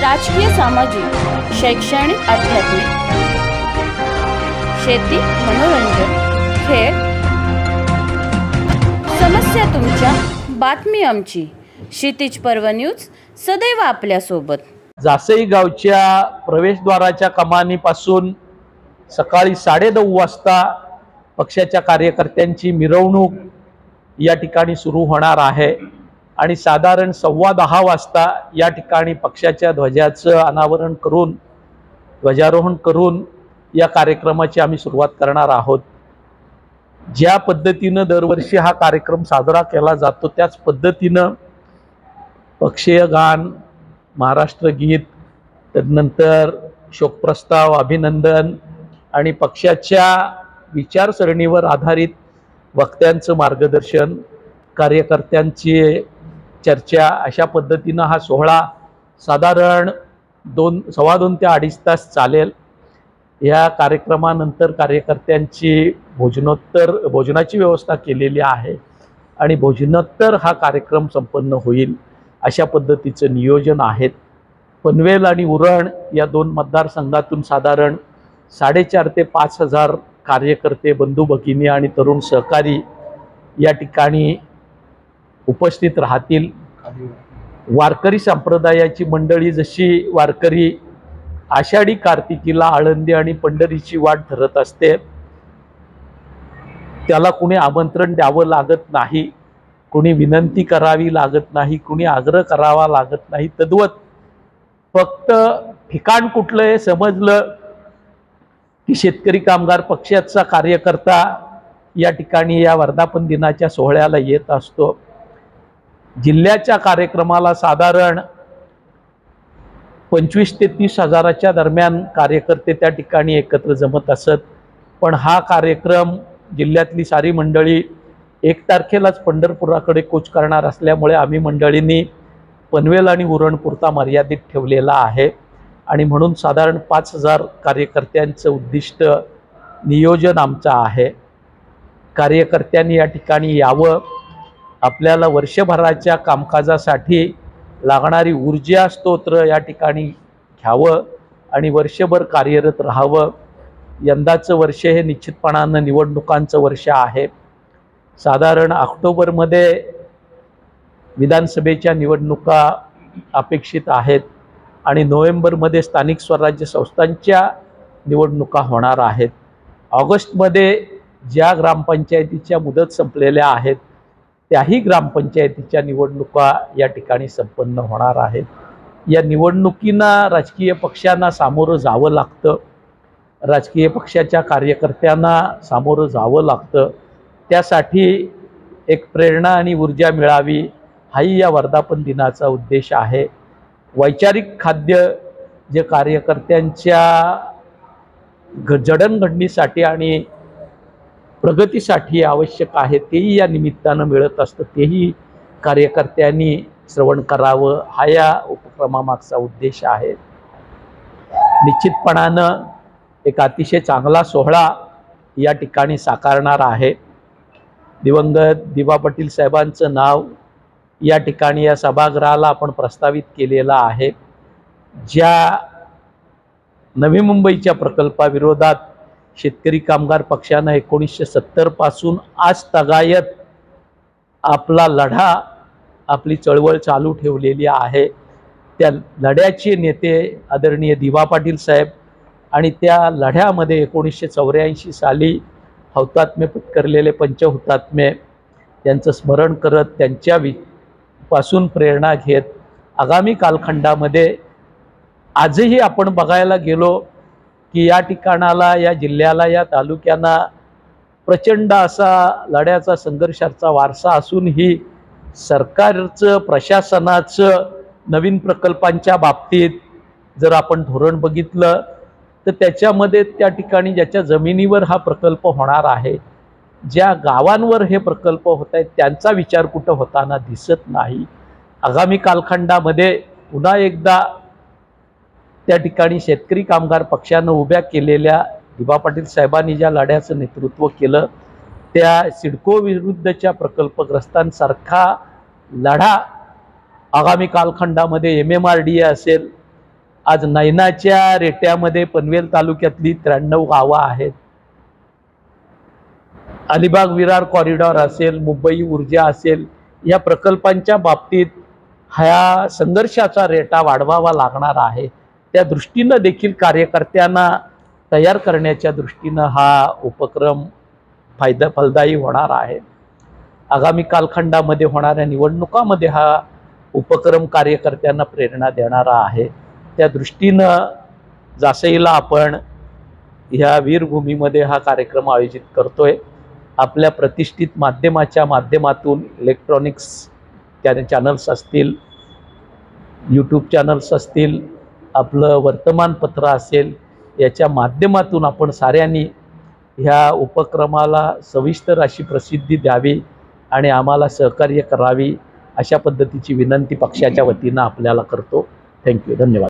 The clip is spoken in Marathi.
राजकीय सामाजिक शैक्षणिक आध्यात्मिक. शेती मनोरंजन खेळ. समस्या तुमच्या बातमी आमची. क्षितिज पर्व न्यूज सदैव आपल्यासोबत. जासई गावच्या प्रवेशद्वाराच्या कमानीपासून सकाळी साडेनऊ वाजता पक्षाच्या कार्यकर्त्यांची मिरवणूक या ठिकाणी सुरू होणार आहे. आणि साधारण सव्वा दहा वाजता या ठिकाणी पक्षाच्या ध्वजाचं अनावरण करून ध्वजारोहण करून या कार्यक्रमाची आम्ही सुरुवात करणार आहोत. ज्या पद्धतीनं दरवर्षी हा कार्यक्रम साजरा केला जातो त्याच पद्धतीनं पक्षीय गान महाराष्ट्र गीत तदनंतर शोकप्रस्ताव अभिनंदन आणि पक्षाच्या विचारसरणीवर आधारित वक्त्यांचं मार्गदर्शन कार्यकर्त्यांची चर्चा अशा पद्धतीनं हा सोहळा साधारण दोन सव्वा दोन ते अडीच तास चालेल. या कार्यक्रमानंतर कार्यकर्त्यांची भोजनोत्तर भोजनाची व्यवस्था केलेली आहे आणि भोजनोत्तर हा कार्यक्रम संपन्न होईल अशा पद्धतीचं नियोजन आहेत पनवेल आणि उरण या दोन मतदारसंघातून साधारण साडेचार ते पाच हजार कार्यकर्ते बंधू भगिनी आणि तरुण सहकारी या ठिकाणी उपस्थित राहतील. वारकरी संप्रदायाची मंडळी जशी वारकरी आषाढी कार्तिकीला आळंदी आणि पंढरीची वाट धरत असते त्याला कुणी आमंत्रण द्यावं लागत नाही कुणी विनंती करावी लागत नाही कुणी आग्रह करावा लागत नाही. तद्वत फक्त ठिकाण कुठलं हे समजलं की शेतकरी कामगार पक्षाचा कार्यकर्ता या ठिकाणी या वर्धापन दिनाच्या सोहळ्याला येत असतो. जिल्ह्याच्या कार्यक्रमाला साधारण पंचवीस ते तीस हजाराच्या दरम्यान कार्यकर्ते त्या ठिकाणी एकत्र जमत असत. पण हा कार्यक्रम जिल्ह्यातली सारी मंडळी एक तारखेलाच पंढरपुराकडे कूच करणार असल्यामुळे आम्ही मंडळींनी पनवेल आणि उरणपुरता मर्यादित ठेवलेला आहे. आणि म्हणून साधारण पाच हजार कार्यकर्त्यांचं उद्दिष्ट नियोजन आमचं आहे. कार्यकर्त्यांनी या ठिकाणी यावं. आपल्याला वर्षभराच्या कामकाजासाठी लागणारी ऊर्जा स्तोत्र या ठिकाणी घ्यावं आणि वर्षभर कार्यरत राहावं. यंदाचं वर्ष हे निश्चितपणानं निवडणुकांचं वर्ष आहे. साधारण ऑक्टोबरमध्ये विधानसभेच्या निवडणुका अपेक्षित आहेत. आणि नोव्हेंबरमध्ये स्थानिक स्वराज्य संस्थांच्या निवडणुका होणार आहेत. ऑगस्टमध्ये ज्या ग्रामपंचायतीच्या मुदत संपलेल्या आहेत त्याही ग्रामपंचायतीच्या निवडणुका या ठिकाणी संपन्न होणार आहेत. या निवडणुकींना राजकीय पक्षांना सामोरं जावं लागतं. राजकीय पक्षाच्या कार्यकर्त्यांना सामोरं जावं लागतं. त्यासाठी एक प्रेरणा आणि ऊर्जा मिळावी हाही या वर्धापन दिनाचा उद्देश आहे. वैचारिक खाद्य जे कार्यकर्त्यांच्या घ जडणघडणीसाठी आणि प्रगतीसाठी आवश्यक आहे तेही या निमित्तानं मिळत असतं. तेही कार्यकर्त्यांनी श्रवण करावं हा या उपक्रमामागचा उद्देश आहे. निश्चितपणानं एक अतिशय चांगला सोहळा या ठिकाणी साकारणार आहे. दिवंगत दिवा पाटील साहेबांचं नाव या ठिकाणी या सभागृहाला आपण प्रस्तावित केलेला आहे. ज्या नवी मुंबईच्या प्रकल्पाविरोधात शेतकरी कामगार पक्षानं एकोणीसशे सत्तरपासून आज तगायत आपला लढा आपली चळवळ चालू ठेवलेली आहे. त्या लढ्याचे नेते आदरणीय दिवा पाटील साहेब आणि त्या लढ्यामध्ये एकोणीसशे चौऱ्याऐंशी साली हौतात्म्य पत्करलेले पंचहुतात्मे त्यांचं स्मरण करत त्यांच्या वि पासून प्रेरणा घेत आगामी कालखंडामध्ये आजही आपण बघायला गेलो की या ठिकाणाला या जिल्ह्याला या तालुक्यांना प्रचंड असा लढ्याचा संघर्षाचा वारसा असूनही सरकारचं प्रशासनाचं नवीन प्रकल्पांच्या बाबतीत जर आपण धोरण बघितलं तर त्याच्यामध्ये त्या ठिकाणी ज्याच्या जमिनीवर हा प्रकल्प होणार आहे ज्या गावांवर हे प्रकल्प होत आहेत त्यांचा विचार कुठं होताना दिसत नाही. आगामी कालखंडामध्ये पुन्हा एकदा त्या ठिकाणी शेतकरी कामगार पक्षानं उभ्या केलेल्या दिबा पाटील साहेबांनी ज्या लढ्याचं नेतृत्व केलं त्या सिडको विरुद्धच्या प्रकल्पग्रस्तांसारखा लढा आगामी कालखंडामध्ये M M R D A असेल. आज नैनाच्या रेट्यामध्ये पनवेल तालुक्यातली त्र्याण्णव गावं आहेत. अलिबाग विरार कॉरिडॉर असेल मुंबई ऊर्जा असेल या प्रकल्पांच्या बाबतीत ह्या संघर्षाचा रेटा वाढवावा लागणार आहे. त्या दृष्टीनं देखील कार्यकर्त्यांना तयार करण्याच्या दृष्टीनं हा उपक्रम फायदा फलदायी होणार आहे. आगामी कालखंडामध्ये होणाऱ्या निवडणुकामध्ये हा उपक्रम कार्यकर्त्यांना प्रेरणा देणारा आहे. त्या दृष्टीनं जासईला आपण ह्या वीरभूमीमध्ये हा कार्यक्रम आयोजित करतोय. आपल्या प्रतिष्ठित माध्यमाच्या माध्यमातून इलेक्ट्रॉनिक्स त्या चॅनल्स असतील यूट्यूब चॅनल्स असतील आपलं वर्तमानपत्र असेल याच्या माध्यमातून आपण साऱ्यांनी ह्या उपक्रमाला सविस्तर अशी प्रसिद्धी द्यावी आणि आम्हाला सहकार्य करावी अशा पद्धतीची विनंती पक्षाच्या वतीनं आपल्याला करतो. थँक्यू धन्यवाद.